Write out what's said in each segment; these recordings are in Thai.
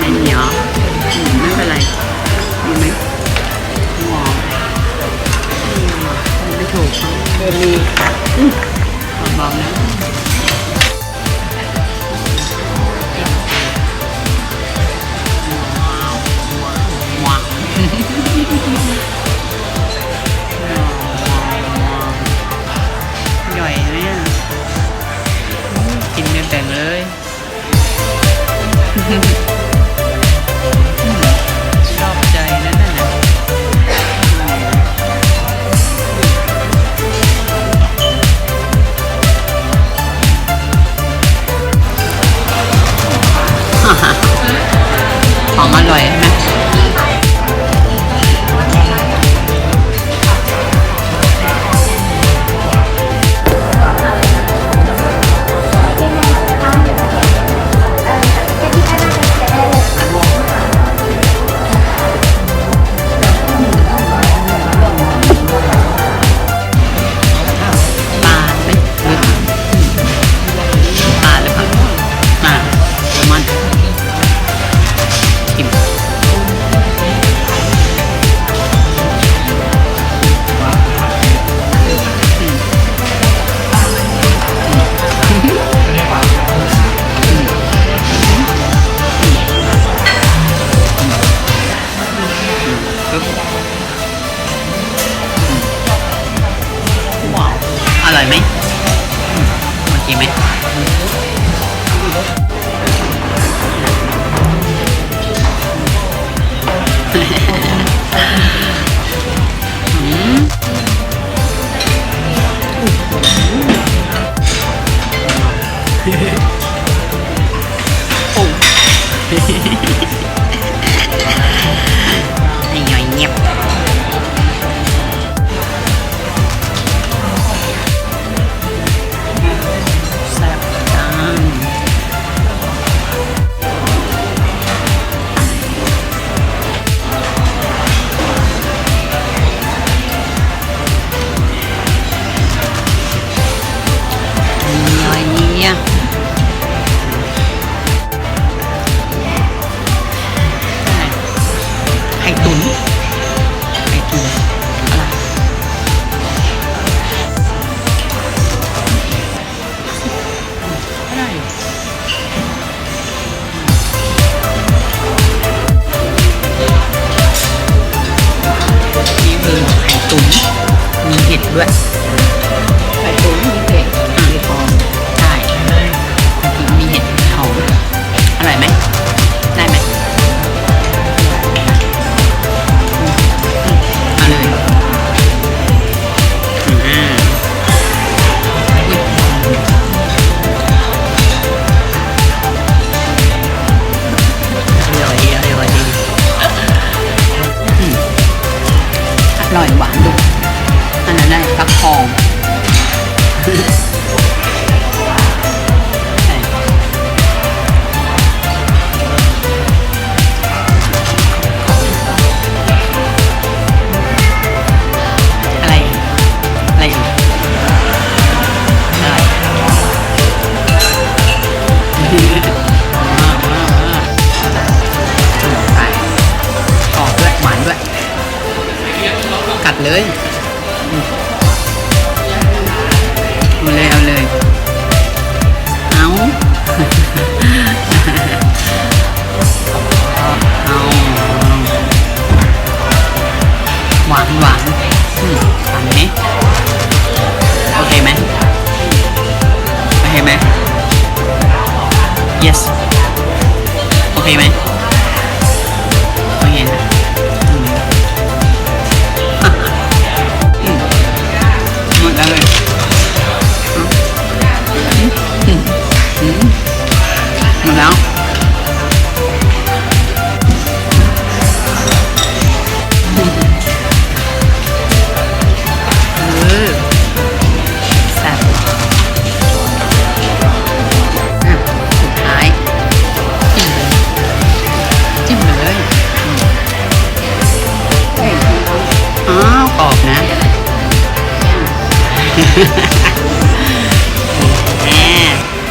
ไม่มีอ๋อไม่เป็นไรดีไหมหมอไม่ถูกเขาบมีบาๆนะ ร่อยไหมโอเคไหม ด้วยใส่ตุ๋นมีเผ็ดมีฟองใช่จริงมีเห็ดหอมอร่อยไหมได้ไหมมาเลยอร่อยหวานด้วย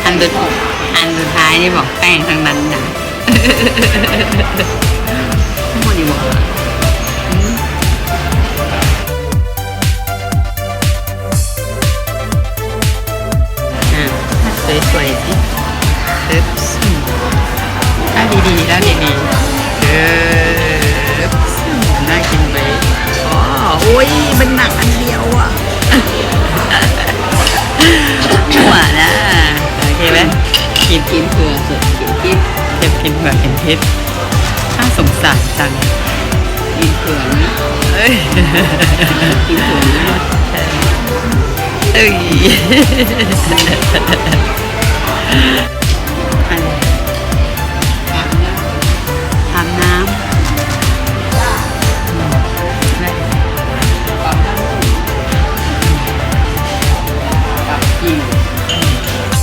อันสุดอันสุดท้ายนี่บอกแป้งทั้งนั้นนะพูดดีกว่าสวยๆสิเอ๊บถ้าดีๆถ้าดีๆเอ๊บน่ากินไปอ๋อโอ้ยมัน กินกินเผื่อเสร็จกินกินเก็บกินเผื่อกินพิษน่าสงสารจังกินเผื่อนะเอ้ยกินเผื่อนะเอ้ย